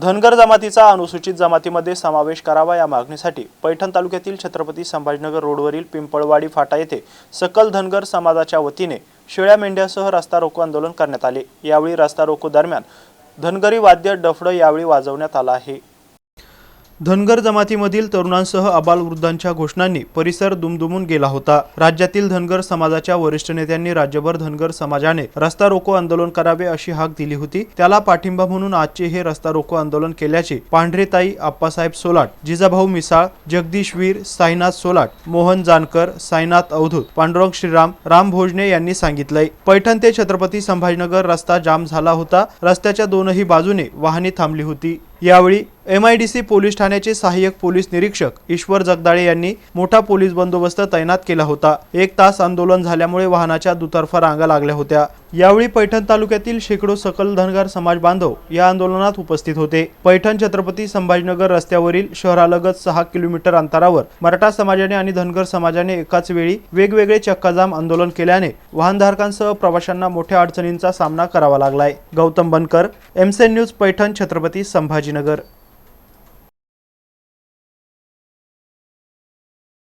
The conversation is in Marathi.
धनगर जमातीचा अनुसूचित जमातीमध्ये समावेश करावा या मागणीसाठी पैठण तालुक्यातील छत्रपती संभाजीनगर रोडवरील पिंपळवाडी फाटा येथे सकल धनगर समाजाच्या वतीने शेळ्या मेंढ्यासह रस्ता रोको आंदोलन करण्यात आले. यावेळी रस्ता रोको दरम्यान धनगरी वाद्य डफडं यावेळी वाजवण्यात आलं आहे. धनगर जमातीमधील तरुणांसह अबालवृद्धांच्या घोषणांनी परिसर दुमदुमून गेला होता. राज्यातील धनगर समाजाच्या वरिष्ठ नेत्यांनी राज्यभर धनगर समाजाने रस्ता रोको आंदोलन करावे अशी हाक दिली होती. त्याला पाठिंबा म्हणून आजचे हे रस्ता रोको आंदोलन केल्याचे पांढरेताई आप्पासाहेब सोलाट जिजाभाऊ मिसाळ जगदीश वीर साईनाथ सोलाट मोहन जानकर साईनाथ अवधूत पांडुरंग श्रीराम राम भोजने यांनी सांगितलंय. पैठण ते छत्रपती संभाजीनगर रस्ता जाम झाला होता. रस्त्याच्या दोनही बाजूने वाहने थांबली होती. यावेळी M I D C police ठाण्याचे सहाय्यक पोलीस निरीक्षक ईश्वर जगदाळे यांनी मोठा पोलीस बंदोबस्त तैनात केला होता. एक तास आंदोलन झाल्यामुळे वाहनाच्या दुतर्फा रांगा लागल्या होत्या. यावेळी पैठण तालुक्यातील शेकडो सकल धनगर समाज बांधव या आंदोलनात उपस्थित होते. पैठण छत्रपती संभाजीनगर रस्त्यावरील शहरालगत सहा किलोमीटर अंतरावर मराठा समाजाने आणि धनगर समाजाने एकाच वेळी वेगवेगळे चक्काजाम आंदोलन केल्याने वाहनधारकांसह प्रवाशांना मोठ्या अडचणींचा सामना करावा लागलाय. गौतम बनकर एमसेन न्यूज पैठण छत्रपती संभाजीनगर.